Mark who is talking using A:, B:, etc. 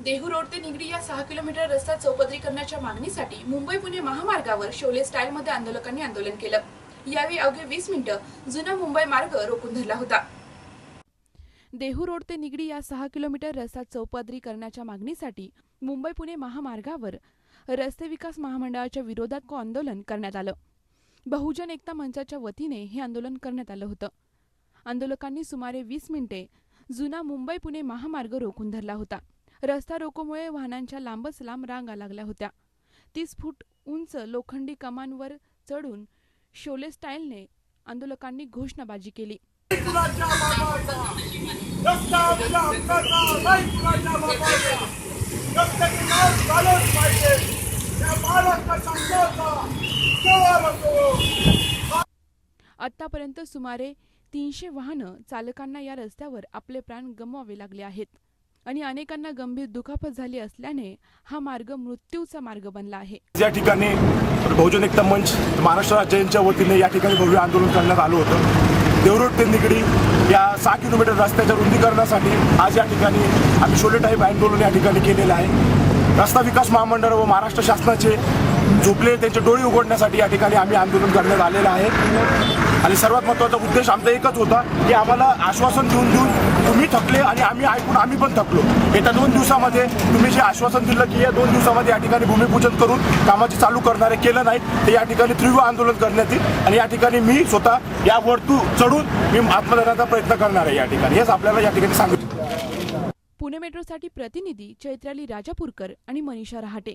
A: Dehu road ते निगडी या सहा किलोमीटर रस्ता चौपदरी करण्याच्या मागणीसाठी मुंबई पुणे महामार्गावर शोले स्टाईलमध्ये आंदोलकांनी आंदोलन केलं. यावेळी अवघे वीस मिनिटं जुना मुंबई मार्ग रोखून धरला होता. देहू रोड ते निगडी या सहा किलोमीटर रस्ता चौपदरी करण्याच्या मागणीसाठी मुंबई पुणे महामार्गावर रस्ते विकास महामंडळाच्या विरोधात आंदोलन करण्यात आलं. बहुजन एकता मंचाच्या वतीने हे आंदोलन करण्यात आलं होतं. आंदोलकांनी सुमारे वीस मिनिटे जुना मुंबई पुणे महामार्ग रोखून धरला होता. रस्ता रोकोमुळे वाहनांच्या लांबच लांब रांगा लागल्या होत्या. तीस फूट उंच लोखंडी कमांवर चढून शोले स्टाईलने आंदोलकांनी घोषणाबाजी केली. आतापर्यंत सुमारे तीनशे वाहनं चालकांना या रस्त्यावर आपले प्राण गमवावे लागले आहेत. आणि अनेकांना गंभीर दुखापत झाली असल्याने हा मार्ग मृत्यूचा मार्ग बनला आहे.
B: या ठिकाणी बहुजन एकता मंच महाराष्ट्र राज्यांच्या वतीने या ठिकाणी भव्य आंदोलन करण्यात आलं होतं. देवरोड ते निगडी या सहा किलोमीटर रस्त्याच्या रुंदीकरणासाठी आज या ठिकाणी आम्ही शोले टाईप आंदोलन या ठिकाणी केलेलं आहे. रस्ता विकास महामंडळ व महाराष्ट्र शासनाचे झोपले त्यांचे डोळे उघडण्यासाठी या ठिकाणी आम्ही आंदोलन करण्यात आलेलं आहे. आणि सर्वात महत्त्वाचा उद्देश आमचा एकच होता की आम्हाला आश्वासन देऊन देऊन तुम्ही थकले आणि आम्ही ऐकून आम्ही पण थकलो. येत्या दोन दिवसामध्ये तुम्ही जे आश्वासन दिलं की या दोन दिवसामध्ये या ठिकाणी भूमिपूजन करून कामाची चालू करणारे केलं नाही तर या ठिकाणी तीव्र आंदोलन करण्यात येईल. आणि या ठिकाणी मी स्वतः या वरतू चढून मी आत्मदानाचा प्रयत्न करणार आहे या ठिकाणी. हेच आपल्याला या ठिकाणी सांगितलं
A: पुणे मेट्रोसाठी प्रतिनिधी चैत्राली राजापूरकर आणि Manisha Rahate.